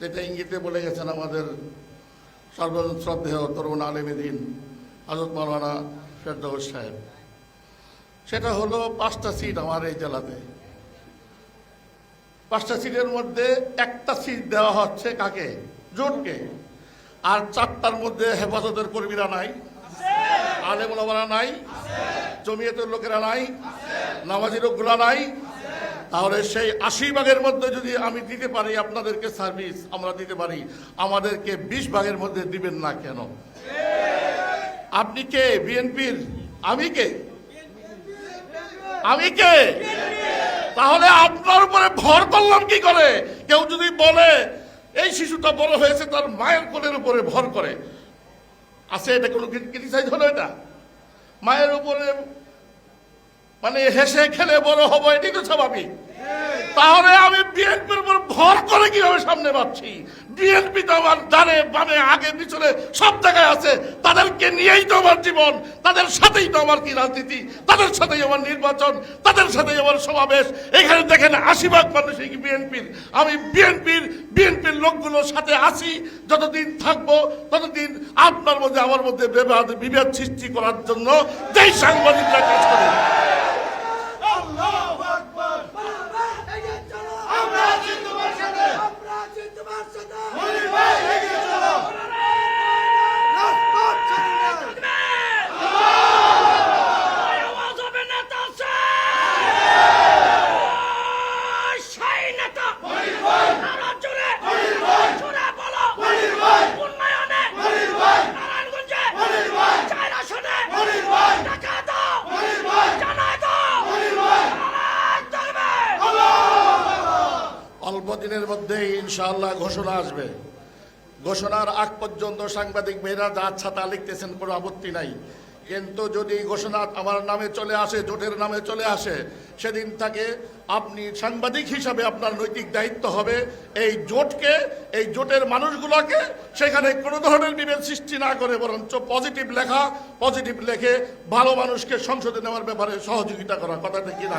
যেটা ইঙ্গিতে বলে গেছেন আমাদের সর্বজন শ্রদ্ধেয় তরুণ আলেমেদিন হজরত মৌলানা ফেরদৌস সাহেব। সেটা হলো পাঁচটা সিট আমার এই জেলাতে। পাঁচটা সিটের মধ্যে একটা সিট দেওয়া হচ্ছে কাকে? জোটকে। আর চারটার মধ্যে হেফাজতের কর্মীরা নাই। আলেমরা নাই। জমিয়তের লোকেরা নাই। নামাজি লোকগুলা নাই। তাহলে সেই আশি ভাগের মধ্যে যদি আমি দিতে পারি, আপনাদেরকে সার্ভিস আমরা দিতে পারি। আমাদেরকে বিশ ভাগের মধ্যে দিবেন না কেন? আপনি কে? বিএনপির? আমি কে? আমি কে? তাহলে আপনার উপরে ভর করলাম কি করে? কেউ যদি বলে, এই শিশুটা বড় হয়েছে, তার মায়ের কোলের উপরে ভর করে। আছে, এটা কোনো ক্রিটিসাইজ হলো এটা? মায়ের উপরে মানে হেসে খেলে বড় হব, এটাই তো স্বাভাবিক। তাহলে আমি বিএনপির উপর ভর করে কীভাবে সামনে পাচ্ছি বিএনপি তো আমার ডানে বামে আগে পিছনে সব জায়গায় আছে। তাদেরকে নিয়েই তো আমার জীবন, তাদের সাথেই তো আমার কি রাজনীতি, তাদের সাথেই আমার নির্বাচন, তাদের সাথেই আমার সমাবেশ। এখানে দেখেন আশি ভাগ মানুষ এই বিএনপির? আমি বিএনপির বিএনপির লোকগুলোর সাথে আছি, যতদিন থাকব, ততদিন আপনার মধ্যে, আমার মধ্যে বিভেদ সৃষ্টি করার জন্য যেই সাংবাদিকরা কাজ করে। দিনের মধ্যেই ইনশাআল্লাহ ঘোষণা আসবে। ঘোষণার আগ পর্যন্ত সাংবাদিক মেয়েরা যা ছাতা লিখতেছেন কোনো আপত্তি নাই। কিন্তু যদি ঘোষণা আমার নামে চলে আসে, জোটের নামে চলে আসে, সেদিন তাকে আপনি সাংবাদিক হিসাবে আপনার নৈতিক দায়িত্ব হবে। এই জোটকে, এই জোটের মানুষগুলোকে সেখানে কোনো ধরনের বিভেদ সৃষ্টি না করে বরঞ্চ পজিটিভ লেখা, পজিটিভ লেখে ভালো মানুষকে সংসদে নেওয়ার ব্যাপারে সহযোগিতা করা। কথাটা কিনা